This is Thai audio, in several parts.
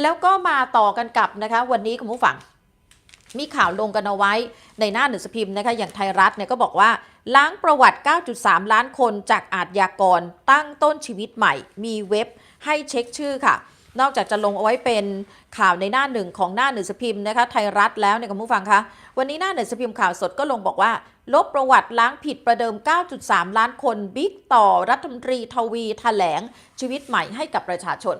แล้วก็มาต่อกันกับนะคะ วันนี้คุณผู้ฟัง มีข่าวลงกันเอาไว้ในหน้าหนังสือพิมพ์นะคะอย่างไทยรัฐเนี่ยก็บอกว่า ล้างประวัติ 9.3 ล้านคนจากอาทยากรตั้งต้นชีวิตใหม่ มีเว็บให้เช็คชื่อค่ะนอกจากจะลงเอาไว้เป็นข่าวในหน้าหนึ่งของหน้าหนังสือพิมพ์นะคะไทยรัฐแล้วเนี่ยคุณผู้ฟังคะวันนี้หน้าหนังสือพิมพ์ข่าวสดก็ลงบอกว่า ลบประวัติล้างผิดประเดิม 9.3 ล้านคนบิ๊กต่อรัฐมนตรีทวีแถลงชีวิตใหม่ให้กับประชาชน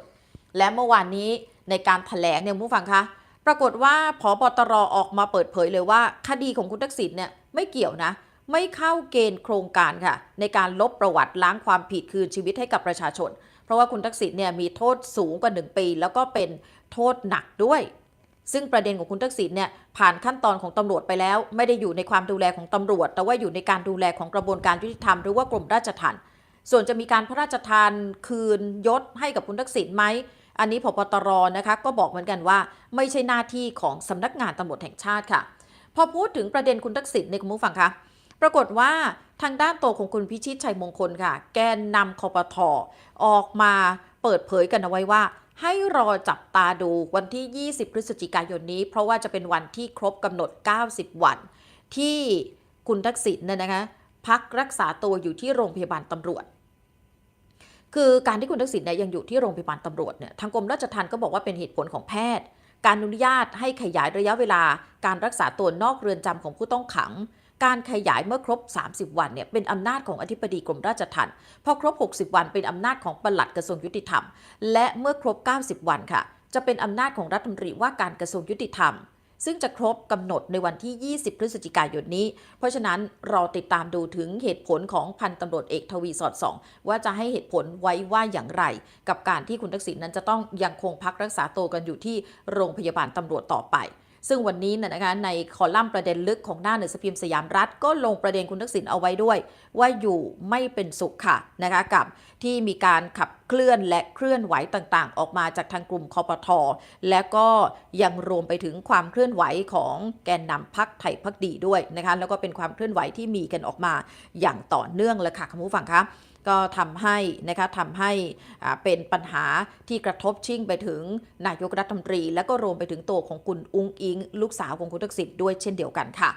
และเมื่อวานนี้ ในการถแถลงเนี่ยผู้ฟังคะปรากฏว่าพบตรออกมาเปิดเผยเลยว่า คดีของคุณทักษิณเนี่ยไม่เกี่ยวนะ ไม่เข้าเกณฑ์โครงการค่ะ ในการลบประวัติล้างความผิดคืนชีวิตให้กับประชาชน เพราะว่าคุณทักษิณเนี่ยมีโทษสูงกว่า 1 ปี แล้วก็เป็นโทษหนักด้วย ซึ่งประเด็นของคุณทักษิณเนี่ยผ่านขั้นตอนของตำรวจไปแล้ว ไม่ได้อยู่ในความดูแลของตำรวจ แต่ว่าอยู่ในการดูแลของกระบวนการยุติธรรมหรือว่ากรมราชทัณฑ์ส่วนจะมีการพระราชทานคืนยศให้กับคุณทักษิณไหม อันนี้พบตรนะคะก็บอกเหมือนกันว่า ไม่ใช่หน้าที่ของสำนักงานตำรวจแห่งชาติค่ะ พอพูดถึงประเด็นคุณทักษิณในคุณผู้ฟังคะปรากฏว่าทางด้านตัวของคุณพิชิตชัยมงคลค่ะ แกนนำคอปทออกมาเปิดเผยกันเอาไว้ว่า ให้รอจับตาดูวันที่ 20 พฤศจิกายนนี้ เพราะว่าจะเป็นวันที่ครบกำหนด 90 วัน ที่คุณทักษิณเนี่ยนะคะ พักรักษาตัวอยู่ที่โรงพยาบาลตำรวจ คือการที่คุณทักษิณเนี่ยยังอยู่ที่โรงพยาบาลตำรวจเนี่ยทางกรมราชทัณฑ์ก็บอกว่าเป็นเหตุผลของแพทย์ การอนุญาตให้ขยายระยะเวลา การรักษาตัวนอกเรือนจำของผู้ต้องขัง การขยายเมื่อครบ 30 วันเนี่ยเป็นอำนาจของอธิบดีกรมราชทัณฑ์พอครบ 60 วันเป็นอำนาจของปลัดกระทรวงยุติธรรม และเมื่อครบ 90 วันค่ะ จะเป็นอำนาจของรัฐมนตรีว่าการกระทรวงยุติธรรม ซึ่งจะครบกำหนดในวันที่ 20 พฤศจิกายนนี้ เพราะฉะนั้นรอติดตามดูถึงเหตุผลของพันตำรวจเอกทวีสอดส่อง ว่าจะให้เหตุผลไว้ว่าอย่างไร กับการที่คุณทักษิณนั้นจะต้องยังคงพักรักษาตัวกันอยู่ที่โรงพยาบาลตำรวจต่อไปซึ่งวันนี้นะนะคะในคอลัมน์ประเด็นลึกของหน้าหนังสือพิมพ์สยามรัฐ ก็ลงประเด็นคุณทักษิณเอาไว้ด้วย ว่าอยู่ไม่เป็นสุขค่ะนะคะกับที่มีการขับ เคลื่อนและเคลื่อนไหวต่างๆ ออกมาจากทางกลุ่มคอปทอและก็ยังรวมไปถึงความเคลื่อนไหวของแกนนำพักไทยพักดีด้วยนะคะแล้วก็เป็นความเคลื่อนไหวที่มีกันออกมาอย่างต่อเนื่องเลยค่ะคุณผู้ฟังคะก็ทำให้นะคะทำให้เป็นปัญหาที่กระทบชิ่งไปถึงนายกรัฐมนตรี และก็รวมไปถึงตัวของคุณอุ้งอิง ลูกสาวของคุณทักษิณด้วยเช่นเดียวกันค่ะ